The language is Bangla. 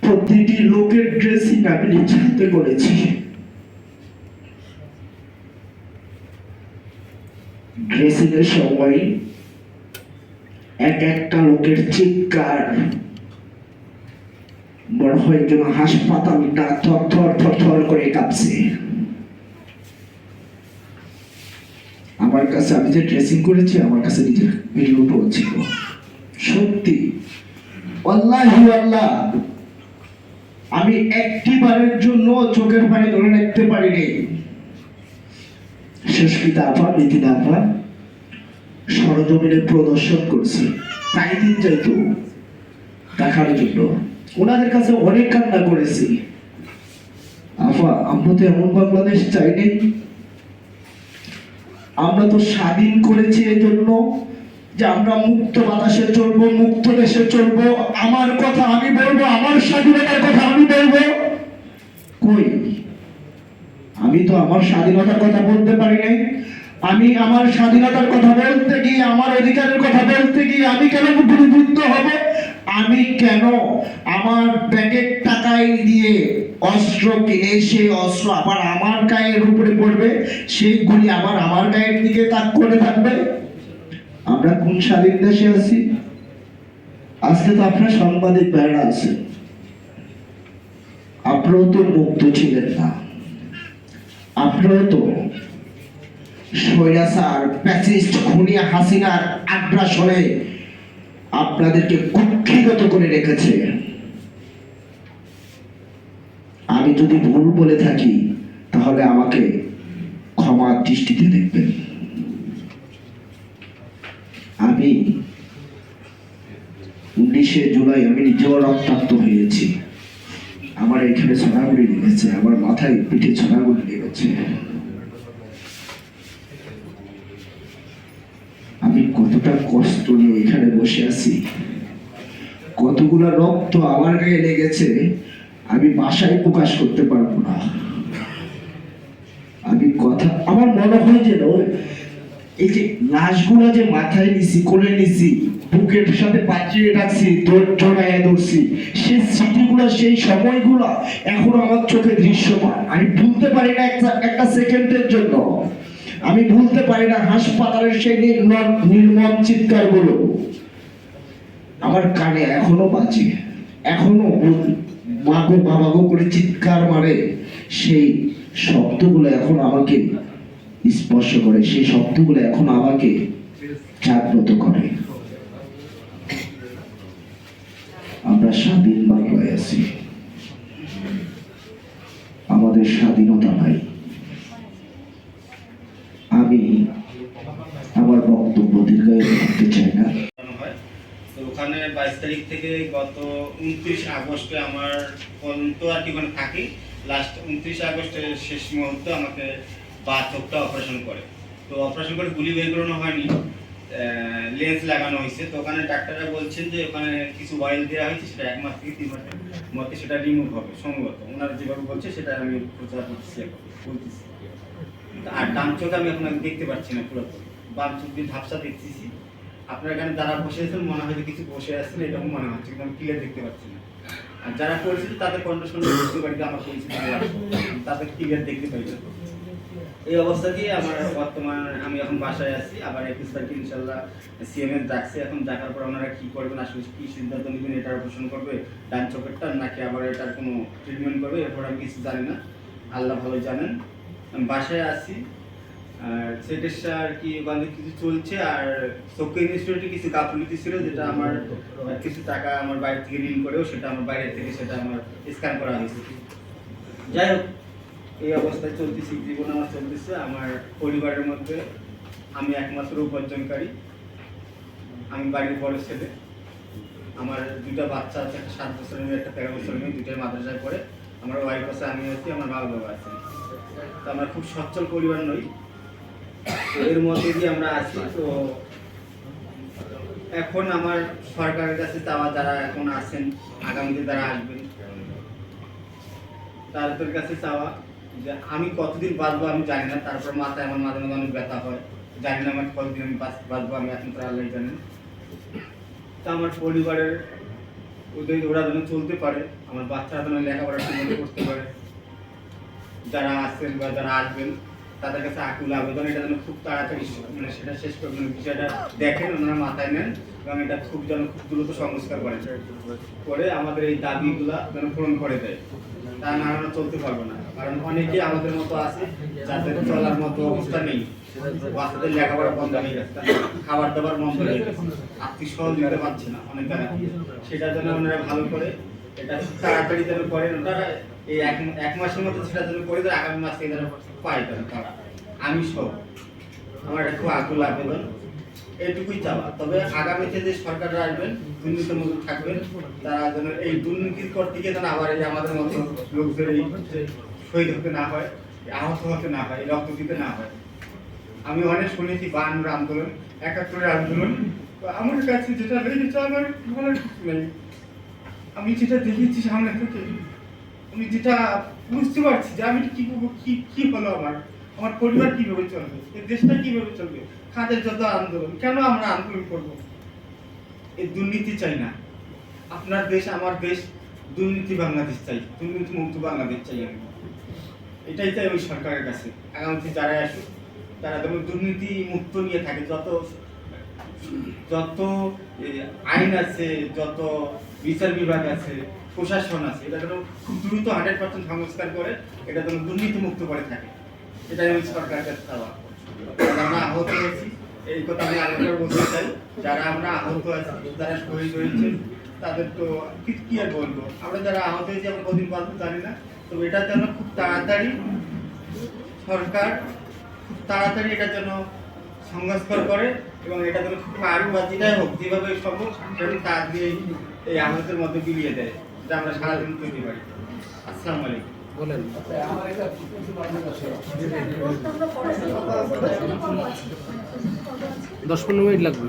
প্রতিটি লোকের ড্রেসিং আমি নিজ হাতে করেছি। ড্রেসিং এর সময় এক একটা লোকের চিৎকার। মনে হয় যেন হাসপাতালটা থর থর থর থর করে কাঁপছে। আমার কাছে আমি যে ড্রেসিং করেছি, আমার কাছে নিজের ভিডিওটাও ছিল। সত্যি। আল্লাহি। আমি একটি বারের জন্য চোখের পানি ধরে রাখতে পারিনি। সুস্মিতা আপা নীতিনা আপা, সরজমিনে প্রদর্শন করছে। তাই দিন যাইতো দেখার জন্য। ওনাদের কাছে অনেক কান্না করেছি। আপা, আমরা তো এমন বাংলাদেশ চাই নাই আমরা তো স্বাধীন করেছি এই জন্য। যে আমরা মুক্ত বাতাসে চলবো, মুক্ত দেশে চলবো। আমার কথা আমি বলব, আমার স্বাধীনতার কথা আমি বলব। কই? আমি তো আমার স্বাধীনতার কথা বলতে পারি নাই। আমি আমার স্বাধীনতার কথা বলতে গিয়ে, আমার অধিকারের কথা বলতে গিয়ে আমি কেন গুলিবিদ্ধ হব? আমি কেন আমার ব্যাগের টাকায় দিয়ে অস্ত্র কিনে, সেই অস্ত্র আবার আমার গায়ের উপরে পড়বে, সেই গুলি আবার আমার গায়ের দিকে তাক করে থাকবে? আমরা কোন স্বাধীন দেশে আছি? আজকে তো আপনার সাংবাদিক ভাইরা আছে। আপনারাও তো মুক্ত ছিলেন না। আপনারাও তো স্বৈরাচার, প্যাসিস্ট, খুনিয়া হাসিনার আগ্রাসনে আপনাদেরকে কুক্ষিগত করে রেখেছে। আমি যদি ভুল বলে থাকি, তাহলে আমাকে ক্ষমা দৃষ্টিতে দেখবেন। আমি উনিশে জুলাই আমি নিজেও রক্তাক্ত হয়েছি। আমার এখানে ছড়াগুলি লেগেছে, আমার মাথায় পিঠে ছড়াগুলি লেগেছে। আমি কতটা কষ্ট নিয়ে এখানে বসে আছি। কতগুলা রক্ত আমার গায়ে লেগেছে, আমি বাসায় প্রকাশ করতে পারব না। আমি কথা, আমার মনে হয় যেন এই যে লাশগুলো যে মাথায় নিছি, কোলে নিছি, বুকের সাথে পাচিয়ে রাখছি জড়াইয়া ধরছি, সেই স্মৃতিগুলো, সেই সময়গুলো এখন আমার চোখে দৃশ্যমান। আমি ভুলতে পারি না একটা সেকেন্ডের জন্য। আমি ভুলতে পারি না হাসপাতালের সেই নির্মম নির্মম চিৎকারগুলো আমার কানে এখনও বাজে। এখনও মা গো, বাবা গো করে চিৎকার মারে। সেই শব্দগুলো এখন আমাকে স্পর্শ করে, সেই শব্দগুলো এখন আমাকে জাগ্রত করে। আমরা স্বাধীন বাংলায় আছি। আমাদের স্বাধীনতা নাই। আমি আমার বক্তব্য দীর্ঘায়িত করতে চাই না। ওখানে বাইশ তারিখ থেকে গত উনত্রিশ আগস্টে আমার পর্যন্ত আর কি ওখানে থাকি লাস্ট উনত্রিশ আগস্টের শেষ মুহূর্তে আমাকে বা চোখটা অপারেশন করে। তো অপারেশন করে গুলি বের করানো হয়নি। লেন্স লাগানো হয়েছে। তো ওখানে ডাক্তাররা বলছেন যে ওখানে কিছু অয়েল দেওয়া হয়েছে, সেটা এক মাস থেকে তিন মাসের মধ্যে সেটা রিমুভ হবে সম্ভবত। ওনারা যেভাবে বলছে, সেটা আমি প্রচার করতেছি বলতেছি। আর ডান চোখ আমি এখন দেখতে পাচ্ছি না পুরোপুরি বাম চোখ দিয়ে ঝাপসা দেখতেছি। আপনার এখানে যারা বসে আছেন, মনে হয় যে কিছু বসে আছেন, এরকম মনে হচ্ছে, কিন্তু আমি ক্লিয়ার দেখতে পাচ্ছি না। আর যারা পরিচিত, তাদের কণ্ঠ শুনে বুঝতে পারি যে আমার পরিচিত তাদের ক্লিয়ার দেখতে পাই না। এই অবস্থা দিয়ে আমার বর্তমান আমি এখন বাসায় আছি, আবার একুশ তারিখে ইনশাল্লাহ সিএমএস ডাকছে এখন ডাকার পর ওনারা কি করবেন? আসলে কি সিদ্ধান্ত নেবেন? এটার অপারেশন করবে ডান চোখেরটা নাকি আবার এটার কোনো ট্রিটমেন্ট করবে? এরপর আমি কিছু জানি না। আল্লাহ ভালো জানেন। আমি বাসায় আছি। আর সেটা আর কি ওখানে কিছু চলছে, আর চক্ষু ইনস্টিটিউটে কিছু গাফিলতি ছিল, যেটা আমার কিছু টাকা আমার বাইরে থেকে ঋণ করেও সেটা আমার বাইরে থেকে সেটা আমার স্ক্যান করা হয়েছে। যাই হোক এই অবস্থায় চলতেছি, জীবন আমার চলতেছে, আমার পরিবারের মধ্যে আমি একমাত্র উপার্জনকারী। আমি বাড়ির বড় ছেলে। আমার দুটা বাচ্চা আছে, একটা সাত বছরের মেয়ে, একটা তেরো বছরের মেয়ে দুটাই মাদ্রাসায় পড়ে। আমার ওয়াইফ আছে, আমি আছি, আমার বাবা বাবা আছে। তো আমরা খুব সচ্ছল পরিবার নই। এর মধ্যে দিয়ে আমরা আছি, তো এখন আমার সরকারের কাছে চাওয়া যারা এখন আছেন, আগামীতে যারা আসবেন, তাদের কাছে চাওয়া আমি কতদিন বাঁচবো আমি জানি না, তারপর মাথায় আমার মাঝে মাঝে অনেক ব্যথা হয়। জানি না আমার কতদিন আমি বাঁচবো আমি এখন তো আল্লাহ জানেন তো আমার পরিবারের ওদের ওরা যেন চলতে পারে, আমার বাচ্চারা যেন লেখাপড়া ঠিকমতো করতে পারে। যারা আসছেন বা যারা আসবেন, তাদের কাছে আকুল আবেদন, এটা যেন খুব তাড়াতাড়ি মানে সেটা শেষ করবেন বিষয়টা দেখেন, ওনারা মাথায় নেন এবং এটা খুব যেন খুব দ্রুত সংস্কার করেন। করে আমাদের এই দাবিগুলা যেন পূরণ করে দেয়। তা না চলতে পারব না। কারণ অনেকেই আমাদের মতো আছে, যাদের চলার মতো অবস্থা নেই। বাচ্চাদের লেখাপড়া বন্ধ হয়ে গেছে খাবার দাবার বন্ধ হয়ে গেছে, আর্থিক সহযোগিতা পাচ্ছে না অনেক জায়গায়। সেটা যেন ওনারা ভালো করে এটা তাড়াতাড়ি যেন করেন, ওনারা এই এক এক মাসের মধ্যে সেটা যেন করে দেয়, আগামী মাস যেন পাই তারা আমি সব। আমার একটা খুব আকুল আবেদন এইটুকুই চাওয়া। তবে আগামীতে যে সরকাররা আসবেন দুর্নীতি মতো থাকবেন, তারা যেন এই দুর্নীতির কর থেকে যেন আবার এই আমাদের মতো লোকদের এই শহীদ হতে না হয়, আহত হতে না হয়, রক্ত দিতে না হয়। আমি অনেক শুনেছি বায়ান্নর আন্দোলন, একাত্তরের আন্দোলন। আমার কাছে যেটা লেগেছে আমার কিছু নেই। আমি যেটা দেখেছি সামনে থেকে, আমি যেটা বুঝতে পারছি যে আমি কি করব, কি কি হলো আমার? আমার পরিবার কীভাবে চলবে? এই দেশটা কীভাবে চলবে? কাদের যত আন্দোলন? কেন আমরা আন্দোলন করব? এই দুর্নীতি চাই না। আপনার দেশ, আমার দেশ, দুর্নীতি বাংলাদেশ চাই। দুর্নীতি মুক্ত বাংলাদেশ চাই আমি। এটাই চাই ওই সরকারের কাছে। আগামীতে যারা আসুক তারা যেন দুর্নীতি মুক্ত নিয়ে থাকে, যত যত আইন আছে, যত বিচার বিভাগ আছে, প্রশাসন আছে, এটা যেন খুব দ্রুত হান্ড্রেড পার্সেন্ট সংস্কার করে, এটা যেন দুর্নীতি মুক্ত করে থাকে। এটাই আমি সরকারের কাছে চাওয়া। আমরা আহত হয়েছি, এই কথা আমি আরেকবার বলতে চাই, যারা আমরা আহত আছি, যারা শহীদ হয়েছে, তাদের তো কি আর বলব? আমরা যারা আহত হয়েছি, আমরা কদিন বাঁচবো জানি না। তো এটা যেন খুব তাড়াতাড়ি সরকার খুব তাড়াতাড়ি এটা যেন সংস্কার করে এবং এটা যেন খুব যেটাই হোক, যেভাবে সম্ভব সেটা তার দিয়ে এই আহতের মধ্যে বিলিয়ে দেয়, যা আমরা সারাদিন তৈরি পারি আসসালামু আলাইকুম। বলেন। দশ পনেরো মিনিট লাগবে।